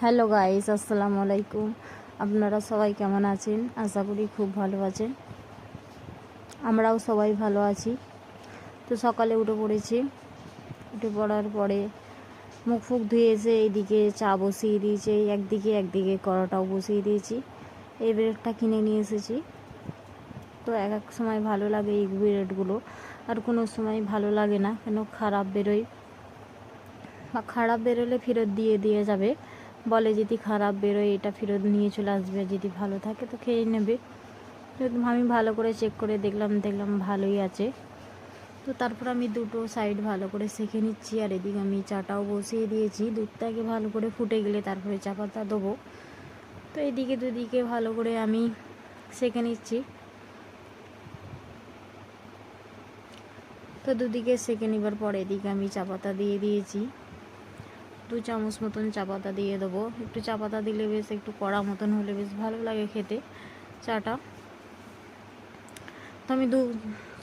Hello guys, আসসালামু আলাইকুম। আপনারা সবাই কেমন আছেন? আশা করি খুব ভালো আছেন। আমরাও সবাই ভালো আছি। তো সকালে উঠে পড়েছি। উঠে পড়ার পরে মুখ ফুক ধুয়ে এসে এইদিকে চা বসিয়ে দিয়েছি। একদিকে একদিকে কড়াটাও বসিয়ে দিয়েছি। এই ব্রেডটা কিনে নিয়ে এসেছি। তো এক এক সময় ভালো লাগে এই ব্রেডগুলো। আর কোনো সময় ভালো লাগে না। কেন খারাপ বেরোয় বা খারাপ বেরোলে ফেরত দিয়ে দিয়ে যাবে। বলে, যদি খারাপ বেরোয়, এটা ফেরত নিয়ে চলে আসবে, যদি ভালো থাকে তো খেয়ে নেবে। তো আমি ভালো করে চেক করে দেখলাম দেখলাম ভালোই আছে। তো তারপর আমি দুটো সাইড ভালো করে সেঁকে নিচ্ছি, আর এদিকে আমি চাটাও বসিয়ে দিয়েছি। দুধটাকে ভালো করে ফুটে গেলে তারপরে চা পাতা দেবো। তো এদিকে দুদিকে ভালো করে আমি সেঁকে নিচ্ছি। তো দুদিকে সেঁকে নেবার পরে এদিকে আমি চা পাতা দিয়ে দিয়েছি। দু চামচ মতন চা পাতা দিয়ে দেবো। একটু চা পাতা দিলে বেশ একটু কড়া মতন হলে বেশ ভালো লাগে খেতে, চাটা। তো আমি দু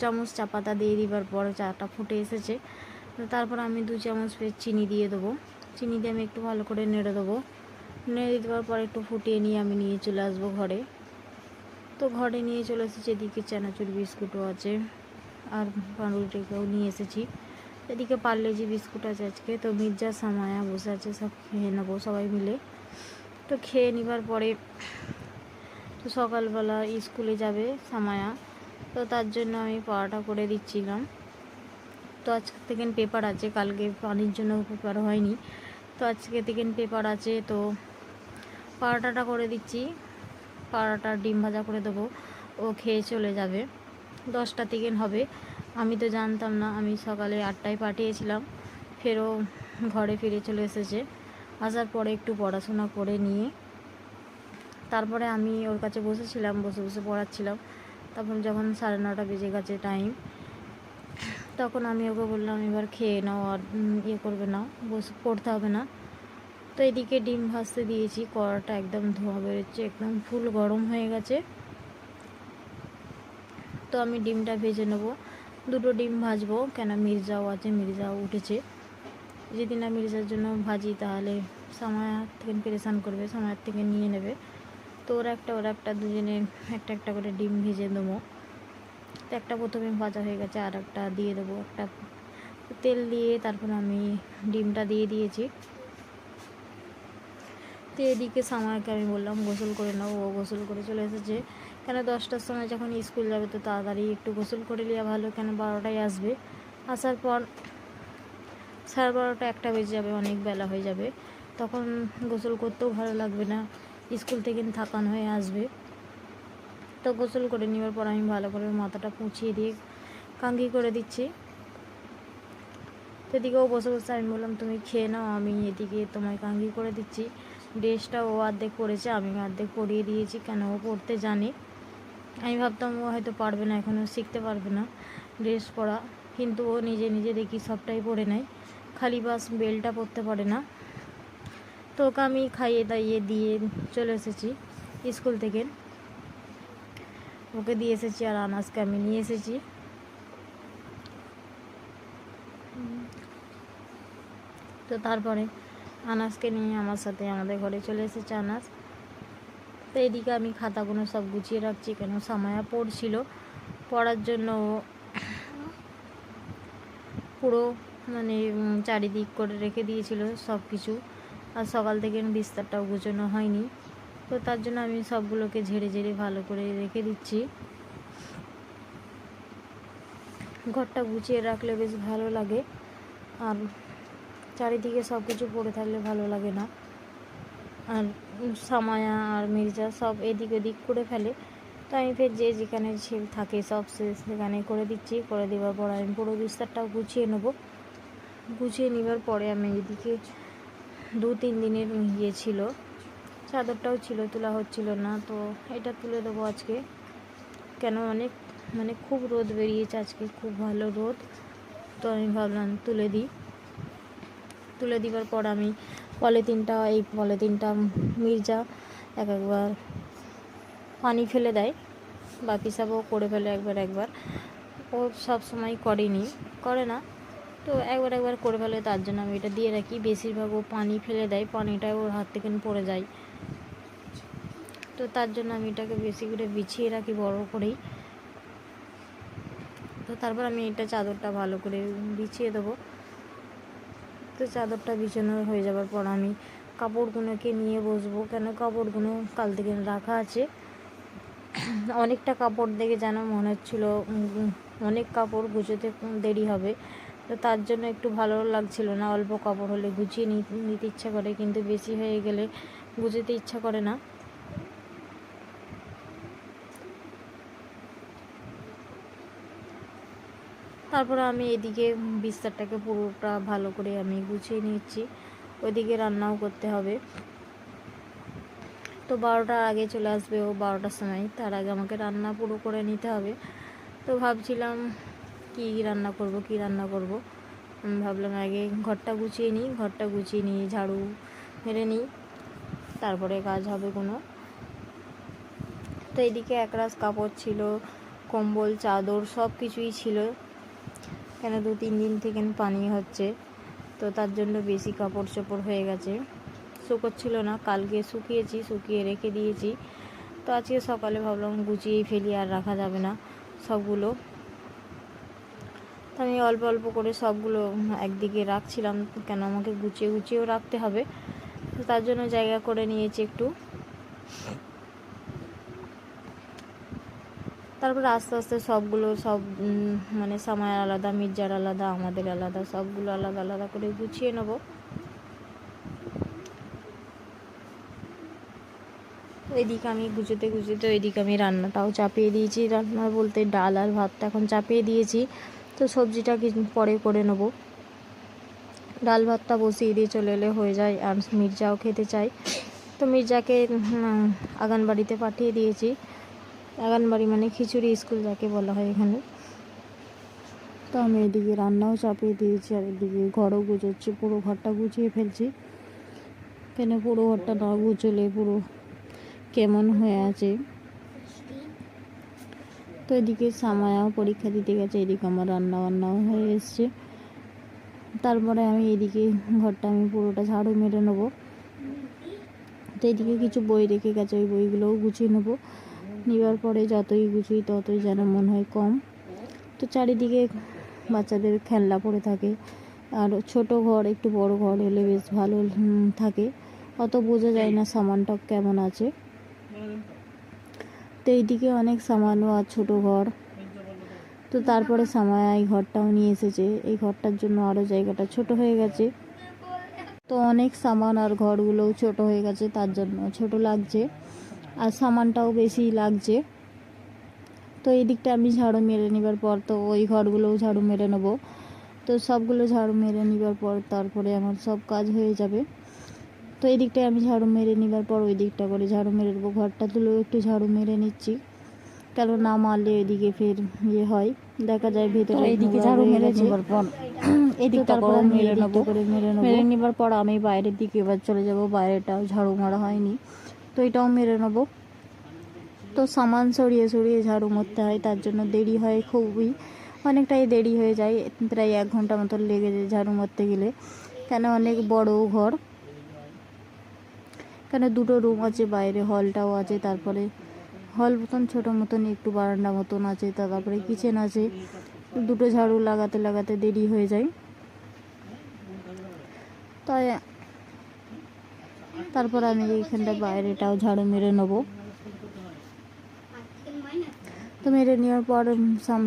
চামচ চা পাতা দিয়ে দিবার পর চাটা ফুটে এসেছে। তারপর আমি দু চামচ ফের চিনি দিয়ে দেবো। চিনি দিয়ে আমি একটু ভালো করে নেড়ে দেবো। নেড়ে দেওয়ার পর একটু ফুটিয়ে নিয়ে আমি নিয়ে চলে আসব ঘরে। তো ঘরে নিয়ে চলে এসেছি, এদিকে চানাচুর বিস্কুটও আছে। আর পাউরুটিকেও নিয়ে এসেছি। এদিকে পার্লেজি বিস্কুট আছে আজকে, তো মির্জা, সামায়া বসে আছে, সব খেয়ে নেব সবাই মিলে। তো খেয়ে নেবার পরে তো সকালবেলা স্কুলে যাবে সামায়া। তো তার জন্য আমি পড়াটা করে দিচ্ছিলাম। তো আজকে থেকে পেপার আছে, কালকে পানির জন্য পেপার হয়নি। তো আজকে থেকে পেপার আছে, তো পাড়াটা করে দিচ্ছি। পাড়াটা ডিম ভাজা করে দেবো। ও খেয়ে চলে যাবে। দশটা থেকে হবে। আমি তো জানতাম না, আমি সকালে আটটায় পাঠিয়েছিলাম। ফেরও ঘরে ফিরে চলে এসেছে। আসার পরে একটু পড়াশোনা করে নিয়ে তারপরে আমি ওর কাছে বসেছিলাম, বসে বসে পড়াচ্ছিলাম। তখন যখন সাড়ে নটা বেজে গেছে টাইম তখন আমি ওকে বললাম, এবার খেয়ে নাও আর ইয়ে করবে না, বসে, পড়তে হবে না। তো এদিকে ডিম ভাজতে দিয়েছি, কড়াটা একদম ধোয়া বেরোচ্ছে, একদম ফুল গরম হয়ে গেছে। তো আমি ডিমটা ভেজে নেব। দুটো ডিম ভাজবো। কেন মির্জাও আছে, মির্জাও উঠেছে। যদি না মির্জার জন্য ভাজি, তাহলে সময় থেকে পেরেশান করবে সময়ের থেকে নিয়ে নেবে। তো ওরা একটা ওরা একটা দুজনে একটা একটা করে ডিম ভেজে দেবো তো একটা প্রথমে ভাজা হয়ে গেছে, আর একটা দিয়ে দেবো। একটা তেল দিয়ে তারপর আমি ডিমটা দিয়ে দিয়েছি। তো এদিকে সামারকে আমি বললাম, গোসল করে নাও। ও গোসল করে চলে এসেছে। কেন দশটার সময় যখন স্কুল যাবে তো তাড়াতাড়ি একটু গোসল করে নেওয়া ভালো, কেন বারোটায় আসবে? আসার পর সাড়ে বারোটা একটা বেজে যাবে, অনেক বেলা হয়ে যাবে। তখন গোসল করতেও ভালো লাগবে না। স্কুল থেকে থাকান হয়ে আসবে। তো গোসল করে নেওয়ার পর আমি ভালো করে মাথাটা পুছিয়ে দিয়ে কাঙ্গি করে দিচ্ছি। তো এদিকেও বসে বসে আমি বললাম, তুমি খেয়ে নাও, আমি এদিকে তোমায় কাঙ্গি করে দিচ্ছি। ড্রেসটা ও অর্ধেক পড়েছে আমি অর্ধেক পরিয়ে দিয়েছি, কেন ও পড়তে জানে। আমি ভাবতাম ও হয়তো পারবে না এখনও শিখতে পারবে না ড্রেস পরা, কিন্তু ও নিজে নিজে দেখি সবটাই পরে নেয়। খালি বাস বেলটা পরতে পারে না। তো ওকে আমি খাইয়ে দাইয়ে দিয়ে চলে এসেছি স্কুল থেকে। ওকে দিয়ে এসেছি আর আনাজকে আমি নিয়ে এসেছি। তো তারপরে আনাজকে নিয়ে আমার সাথে আমাদের ঘরে চলে এসেছে আনাজ। তো এদিকে আমি খাতাগুলো সব গুছিয়ে রাখছি, কেন সামায়া পড়ছিল। পড়ার জন্য পুরো মানে চারিদিক করে রেখে দিয়েছিল সব কিছু। আর সকাল থেকে বিস্তারটাও গুছানো হয়নি। তো তার জন্য আমি সবগুলোকে ঝেড়ে ঝেড়ে ভালো করে রেখে দিচ্ছি। ঘরটা গুছিয়ে রাখলে বেশ ভালো লাগে। আর চারিদিকে সব কিছু পড়ে থাকলে ভালো লাগে না। আর সামায়া আর মির্জা সব এদিক ওদিক করে ফেলে। তো আমি ফের যে যেখানে থাকে সব সে সেখানে করে দিচ্ছি, করে দেওয়ার পর আমি পুরো বিস্তারটাও গুছিয়ে নেব। গুছিয়ে নেবার পরে আমি এদিকে দু তিন দিনের ইয়ে ছিল, চাদরটাও ছিল, তোলা হচ্ছিল না, তো এটা তুলে দেবো আজকে। কেন অনেক মানে খুব রোদ বেরিয়েছে আজকে, খুব ভালো রোদ। তো আমি ভাবলাম তুলে দিই। তুলে দিবার পর আমি পলিথিনটা, এই পলিথিনটা মির্জা এক একবার পানি ফেলে দেয়, বাকি সবও করে ফেলে একবার একবার। ও সব সময় করেনি, করে না। তো একবার একবার করে ফেলে, তার জন্য আমি এটা দিয়ে রাখি। বেশিরভাগ ও পানি ফেলে দেয়, পানিটা ওর হাত থেকে পড়ে যায়। তো তার জন্য আমি এটাকে বেশি করে বিছিয়ে রাখি, বড় করেই। তো তারপর আমি এটা চাদরটা ভালো করে বিছিয়ে দেবো। তো চাদরটা বিছানো হয়ে যাওয়ার পর আমি কাপড়গুলোকে নিয়ে বসবো। কেন কাপড়গুলো কাল থেকে রাখা আছে। অনেকটা কাপড় দেখে যেন মনে হচ্ছিল অনেক কাপড় গুছোতে দেরি হবে। তো তার জন্য একটু ভালো লাগছিল না। অল্প কাপড় হলে গুছিয়ে নিতে ইচ্ছা করে, কিন্তু বেশি হয়ে গেলে গুছোতে ইচ্ছা করে না। তারপরে আমি এদিকে বিস্তারটাকে পুরোটা ভালো করে আমি গুছিয়ে নিচ্ছি। ওইদিকে রান্নাও করতে হবে। তো বারোটার আগে চলে আসবে ও বারোটার সময়। তার আগে আমাকে রান্না পুরো করে নিতে হবে। তো ভাবছিলাম কি রান্না করব, কি রান্না করব? আমি ভাবলাম আগে ঘরটা গুছিয়ে নিই। ঘরটা গুছিয়ে নিয়ে ঝাড়ু মেরে নিই। তারপরে কাজ হবে কোনো। তো এদিকে একরাশ কাপড় ছিল, কম্বল, চাদর সব কিছুই ছিল। কেন দু তিন দিন থেকে পানি হচ্ছে? তো তার জন্য বেশি কাপড় চোপড় হয়ে গেছে। শুকোচ্ছিল না, কালকে শুকিয়েছি, শুকিয়ে রেখে দিয়েছি। তো আজকে সকালে ভাবলাম গুছিয়েই ফেলি, আর রাখা যাবে না সবগুলো। তো আমি অল্প অল্প করে সবগুলো একদিকে রাখছিলাম, কেন আমাকে গুছিয়ে গুছিয়েও রাখতে হবে। তো তার জন্য জায়গা করে নিয়েছি একটু। তারপরে আস্তে আস্তে সবগুলো সব মানে সময় আলাদা, মির্জার আলাদা, আমাদের আলাদা, সবগুলো আলাদা আলাদা করে গুছিয়ে নেব। এদিকে আমি গুছোতে গুছোতে ওইদিকে আমি রান্নাটাও চাপিয়ে দিয়েছি। রান্না বলতে ডাল আর ভাতটা এখন চাপিয়ে দিয়েছি। তো সবজিটা পরে করে নেব। ডাল ভাতটা বসিয়ে দিয়ে চলে এলে হয়ে যায় আর মির্জাও খেতে চাই তো মির্জাকে আগানবাড়িতে পাঠিয়ে দিয়েছি। আগানবাড়ি মানে খিচুড়ি স্কুল যাকে বলা হয় এখানে। তো আমি এদিকে রান্নাও চাপিয়ে দিয়েছি, আর এদিকে ঘরও গুছোচ্ছি, পুরো ঘরটা গুছিয়ে ফেলছি। কেন পুরো ঘরটা না গুছোলে পুরো কেমন হয়ে আছে? তো এদিকে সামায়াও পরীক্ষা দিতে গেছে, এদিকে আমার রান্না বান্নাও হয়ে এসছে। তারপরে আমি এদিকে ঘরটা আমি পুরোটা ঝাড়ু মেরে নেব। তো এদিকে কিছু বই রেখে গেছে, ওই বইগুলোও গুছিয়ে নেব। নেওয়ার পরে যতই গুছিয়ে ততই যেন মনে হয় কম। তো চারিদিকে বাচ্চাদের খেলনা পড়ে থাকে। আর ছোট ঘর, একটু বড় ঘর হলে বেশ ভালো থাকে। অত বোঝা যায় না সামানটা কেমন আছে। তো এইদিকে অনেক সামানও আর ছোট ঘর। তো তারপরে সামায়া এই ঘরটাও নিয়ে এসেছে। এই ঘরটার জন্য আরও জায়গাটা ছোট হয়ে গেছে। তো অনেক সামান আর ঘরগুলোও ছোট হয়ে গেছে, তার জন্য ছোট লাগছে। আর সামানটাও বেশি লাগছে। তো এই দিকটা আমি ঝাড়ু মেরে নেবার পর তো ওই ঘরগুলোও ঝাড়ু মেরে নেব। তো সবগুলো ঝাড়ু মেরে নেবার পর তারপরে আমার সব কাজ হয়ে যাবে। তো এই দিকটায় আমি ঝাড়ু মেরে নেবার পর ওই দিকটা করে ঝাড়ু মেরে নেব। ঘরটা তুলেও একটু ঝাড়ু মেরে নিচ্ছি। কেন না মারলে এদিকে ফের ইয়ে হয়। দেখা যায় ভেতরে এইদিকে নোংরা ঝাড়ু মেরে নেবার পর এদিকটা তারপর আমি মেরে নেব। করে মেরে নেব। মেরে নেবার পর আমি বাইরের দিকে এবার চলে যাব। বাইরেটাও ঝাড়ু মারা হয়নি। তো এটাও মেরে নেব। তো সামান সরিয়ে সরিয়ে ঝাড়ু মারতে হয়, তার জন্য দেরি হয় খুবই। অনেকটাই দেরি হয়ে যায়, প্রায় এক ঘণ্টা মতো লেগে যায় ঝাড়ু মারতে গেলে। কেন অনেক বড় ঘর। কেন দুটো রুম আছে, বাইরে হলটাও আছে, তারপরে হল মতন, ছোটো মতন, একটু বারান্দা মতন আছে তারপরে কিচেন আছে। দুটো ঝাড়ু লাগাতে লাগাতে দেরি হয়ে যায়। তাই তারপর আমি এইখানটা বাইরেটাও ঝাড়ু মেরে নেব। তো মেরে নেওয়ার পর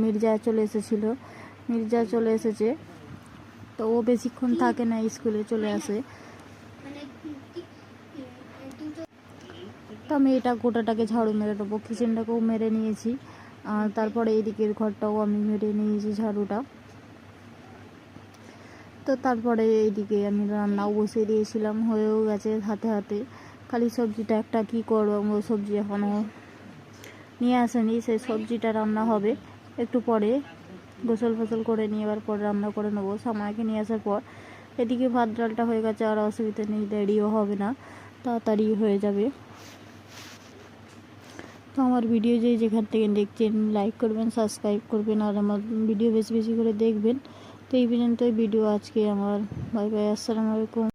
মির্জা চলে এসেছিল। মির্জা চলে এসেছে। তো ও বেশিক্ষণ থাকে না, স্কুলে চলে আসে। তো আমি এটা গোটাটাকে ঝাড়ু মেরে নেব। কিচেনটাকেও মেরে নিয়েছি। আর তারপরে এদিকের ঘরটাও আমি মেরে নিয়েছি ঝাড়ুটা। তো তারপরে এইদিকে আমি রান্নাও বসিয়ে দিয়েছিলাম, হয়েও গেছে হাতে হাতে। খালি সবজিটা একটা কী করব সবজি এখনও নিয়ে আসেনি, সেই সবজিটা রান্না হবে। একটু পরে গোসল ফসল করে নিয়ে এবার পর রান্না করে নেব। সময়কে নিয়ে আসার পর এদিকে ভাত ডালটা হয়ে গেছে, আর অসুবিধা নেই, দেরিও হবে না, তাড়াতাড়ি হয়ে যাবে। তো আমার ভিডিও যে যেখান থেকে দেখছেন লাইক করবেন সাবস্ক্রাইব করবেন, আর আমার ভিডিও বেশি বেশি করে দেখবেন। তো এই পর্যন্তই ভিডিও আজকে আমার। বাই বাই আসসালামু আলাইকুম।